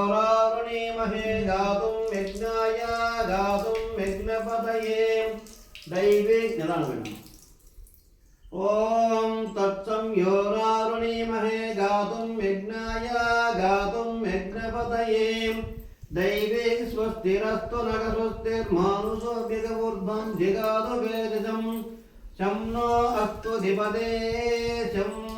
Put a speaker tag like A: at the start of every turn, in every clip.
A: तत्संयोरारुणीमहे गातुं यज्ञाय गातुं यज्ञपतये दैवे निराणवेणम् ॐ तत्संयोरारुणीमहे गातुं यज्ञाय गातुं यज्ञपतये दैवे स्वस्तिरस्तु नग स्वस्तिर्मानुषो व्यगवूर्ध्वं जिगातु वेदजम् शं नो अस्तु धिपदे शं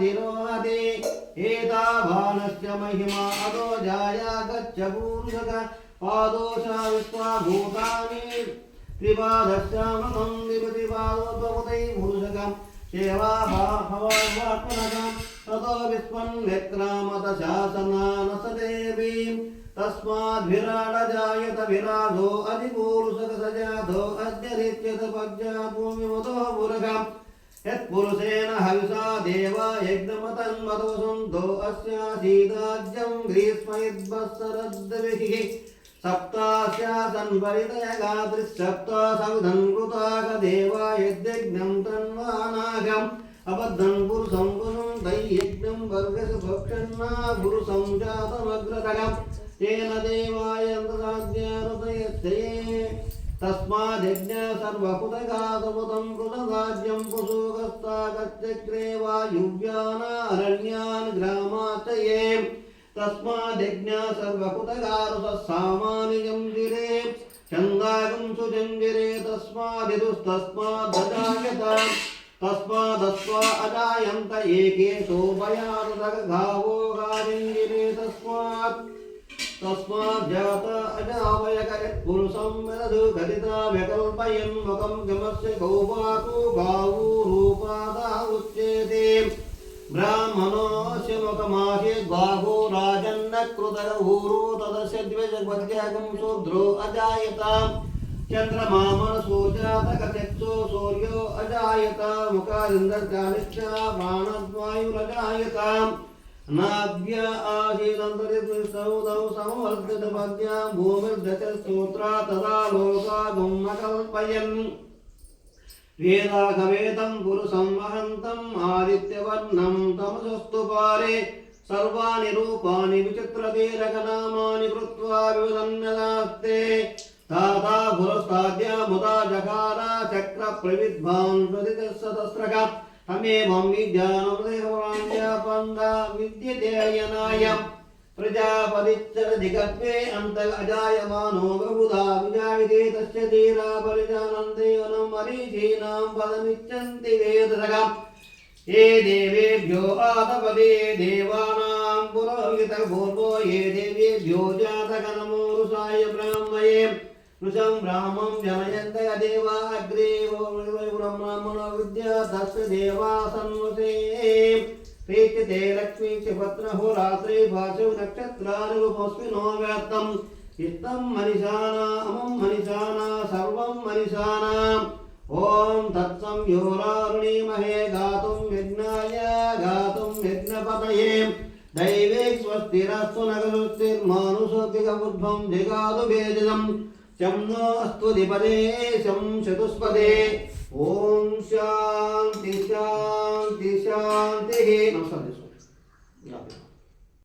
A: दिरोहति एता बाणस्य महिमा अदो जाया गच्छ पूर्वक पादोषा विश्वा भूतानि। त्रिपादस्यामृतं विपतिपादो भवतै पुरुषकम् सेवा भवात्मनकम् ततो विस्मन् व्यक्रामत शासनानसदेवी तस्माद्भिराडजायतभिराधो अधिपूरुषकसजाधो अद्यरित्यत पज्जा भूमिमतो पुरकम् यत्पुरुषेण हविषा देव यज्ञमतन्मतोऽसन्तो अस्यासीदाज्यं ग्रीष्मयद्वत्सरद्भिः सप्तास्यासन्वरितयगादृक्सप्ता सविधन् कृताकदेवा यद्यज्ञं तन्वानागम्। अबद्धं पुरुषं पुरुषं दैयज्ञं वर्गस भक्षन्ना पुरुषं जातमग्रतगम्। तेन देवाय तस्माद्यज्ञ सर्वपुतगातमुदं कृतराज्यं पुसूगस्तागत्यग्रे वायुव्यानारण्यान् ग्रामाचये तस्माद्यज्ञ सर्वपुतगारुतः सामान्यं गिरे चन्दागं सुजङ्गिरे तस्मादिदुस्तस्मादजायत तस्मादस्वा अजायन्त एकेशो भयारुदगावो गारिङ्गिरे तस्मात् तस्माज्जात अजावयक यत्पुरुषं वदतु कथिता व्यकल्पयन् मुखं गमस्य गौपातु गावो रूपादा उच्यते ब्राह्मणोऽस्य मुखमासे द्वाहो राजन्न कृतगभूरो तदस्य द्विजपद्यागं शूद्रो अजायताम् चन्द्रमामनसो जातकचक्षो सूर्यो अजायत मुखादिन्द्रकालिश्च बाणद्वायुरजायताम् नाभ्य आसीदन्तरिसौदौ संवर्धितपद्यां भूमिर्दचस्तोत्रा तदा लोकागुमकल्पयन् वेदागवेदं पुरुषं वहन्तम् आदित्यवर्णं तमसस्तु पारे सर्वाणि रूपाणि विचित्रवीरकनामानि कृत्वा विवदन्यदास्ते ताता पुरस्ताद्यामुदा जकारा चक्रप्रविद्भान् प्रदितसतस्रक तमेवं పాపంగా విద్యతేయనాయం ప్రజాపరిచ్చరధిగత్వే అంత అజాయమానో బహుధా విజాయితే తస్య తీరా పరిజానందేవనం మరీషీణాం పదమిచ్చంతి వేదసగం ఏ దేవేభ్యో ఆతపదే దేవానాం పురోహిత పూర్వో ఏ దేవేభ్యో జాతకనమో ఋషాయ బ్రాహ్మయే. ఋషం బ్రాహ్మం జనయంత దేవా అగ్రే బ్రహ్మణ విద్యా తస్య దేవా సన్వసే ప్రీతితే లక్ష్మీ భద్రహో రాత్రి భాషు నక్షత్రానుపస్మినో వ్యర్థం ఇత్తం మనిషానా అమం మనిషానా సర్వం మనిషానా ఓం తత్సం యోరారుణీమహే గాతుం విఘ్నాయ గాతుం విఘ్నపతయే దైవే స్వస్తిరస్సు నగరుస్తిర్మానుషోద్ధికబుద్ధం జగాదు వేదితం శం నో అస్తు దిపదే శం చతుస్పదే ఓం శా no